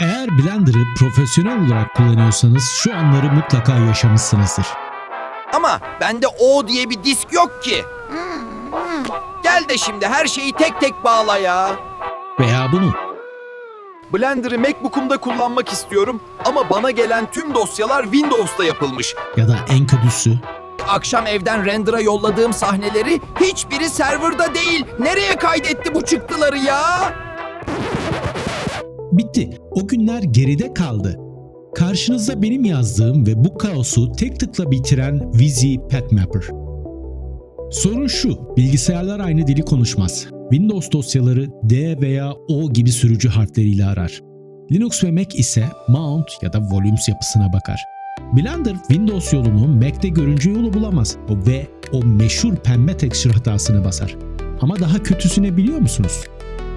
Eğer Blender'ı profesyonel olarak kullanıyorsanız şu anları mutlaka yaşamışsınızdır. Ama bende O diye bir disk yok ki. Gel de şimdi her şeyi tek tek bağla ya. Veya bunu. Blender'ı MacBook'umda kullanmak istiyorum ama bana gelen tüm dosyalar Windows'ta yapılmış. Ya da en kötüsü Akşam evden render'a yolladığım sahneleri hiçbiri serverda değil. Nereye kaydetti bu çıktıları ya? Bitti. O günler geride kaldı. Karşınızda benim yazdığım ve bu kaosu tek tıkla bitiren Vizi PetMapper. Sorun şu, bilgisayarlar aynı dili konuşmaz. Windows dosyaları D veya O gibi sürücü harfleriyle arar. Linux ve Mac ise mount ya da volumes yapısına bakar. Blender Windows yolunu Mac'te görüncü yolu bulamaz ve o meşhur pembe texture hatasını basar. Ama daha kötüsünü biliyor musunuz?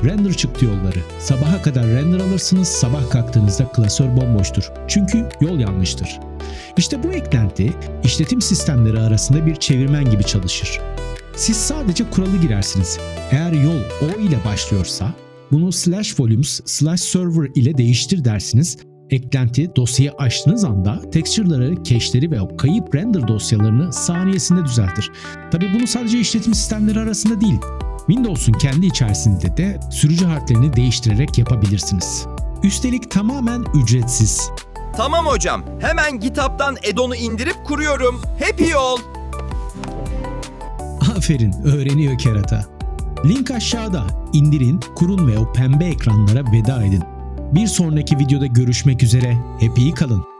Render çıktı yolları. Sabaha kadar render alırsınız, sabah kalktığınızda klasör bomboştur. Çünkü yol yanlıştır. İşte bu eklenti işletim sistemleri arasında bir çevirmen gibi çalışır. Siz sadece kuralı girersiniz. Eğer yol O ile başlıyorsa bunu slash volumes slash server ile değiştir dersiniz. Eklenti dosyayı açtığınız anda texture'ları, cache'leri ve kayıp render dosyalarını saniyesinde düzeltir. Tabi bunu sadece işletim sistemleri arasında değil, Windows'un kendi içerisinde de sürücü harflerini değiştirerek yapabilirsiniz. Üstelik tamamen ücretsiz. Tamam hocam. Hemen GitHub'dan Edon'u indirip kuruyorum. Happy ol. Aferin, öğreniyor kerata. Link aşağıda. İndirin, kurun ve o pembe ekranlara veda edin. Bir sonraki videoda görüşmek üzere. Hep iyi kalın.